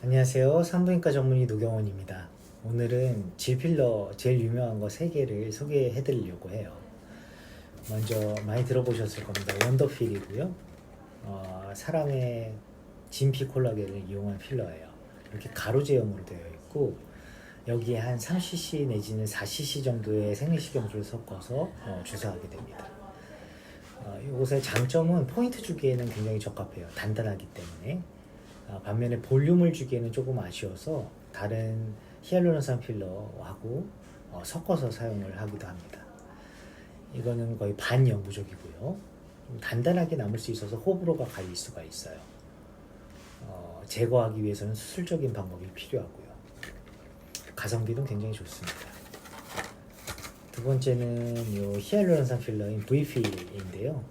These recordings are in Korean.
안녕하세요. 산부인과 전문의 노경원입니다. 오늘은 질필러 제일 유명한 거 3개를 소개해 드리려고 해요. 먼저 많이 들어보셨을 겁니다. 원더필이고요. 어, 사람의 진피 콜라겐을 이용한 필러예요. 이렇게 가로 제형으로 되어 있고 여기에 한 3cc 내지는 4cc 정도의 생리식염수를 섞어서 어, 주사하게 됩니다. 어, 이것의 장점은 포인트 주기에는 굉장히 적합해요. 단단하기 때문에. 아, 반면에 볼륨을 주기에는 조금 아쉬워서 다른 히알루론산 필러하고 어, 섞어서 사용을 하기도 합니다. 이거는 거의 반영구적이고요. 좀 단단하게 남을 수 있어서 호불호가 갈릴 수가 있어요. 어, 제거하기 위해서는 수술적인 방법이 필요하고요. 가성비는 굉장히 좋습니다. 두 번째는 이 히알루론산 필러인 VF인데요.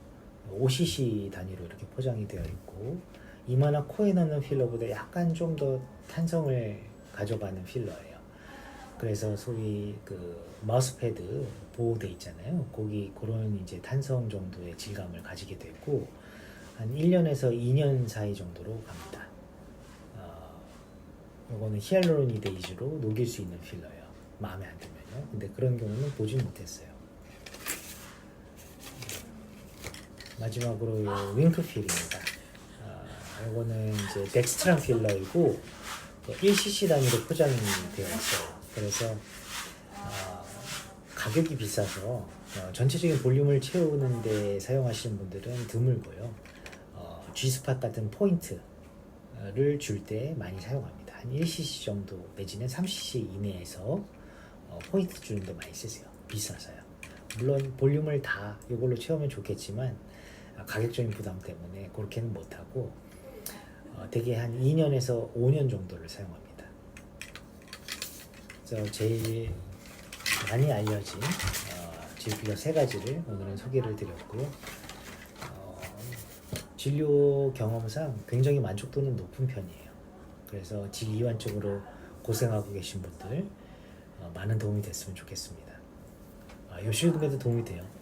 5cc 단위로 이렇게 포장이 되어 있고 이마나 코에 넣는 필러보다 약간 좀 더 탄성을 가져가는 필러예요. 그래서 소위 그 마우스패드 보호대 있잖아요. 거기 그런 이제 탄성 정도의 질감을 가지게 되고 한 1년에서 2년 사이 정도로 갑니다. 어, 요거는 히알루로니드 위주로 녹일 수 있는 필러예요. 마음에 안 들면요. 근데 그런 경우는 보진 못했어요. 마지막으로 요 윙크 필입니다. 아, 요거는 이제 덱스트란 필러이고 1cc 단위로 포장이 되어 있어요. 그래서 아, 가격이 비싸서 어, 전체적인 볼륨을 채우는데 사용하시는 분들은 드물고요. 어, G스팟 같은 포인트를 줄 때 많이 사용합니다. 한 1cc 정도 내지는 3cc 이내에서 어, 포인트 주는 데 많이 쓰세요. 비싸서요. 물론 볼륨을 다 이걸로 채우면 좋겠지만 아, 가격적인 부담 때문에 그렇게는 못하고 어, 대개 한 2년에서 5년 정도를 사용합니다. 그래서 제일 많이 알려진 어, 질필러 세 가지를 오늘은 소개를 드렸고요. 어, 진료 경험상 굉장히 만족도는 높은 편이에요. 그래서 질 이완 쪽으로 고생하고 계신 분들 어, 많은 도움이 됐으면 좋겠습니다. 아, 요실금에도 도움이 돼요.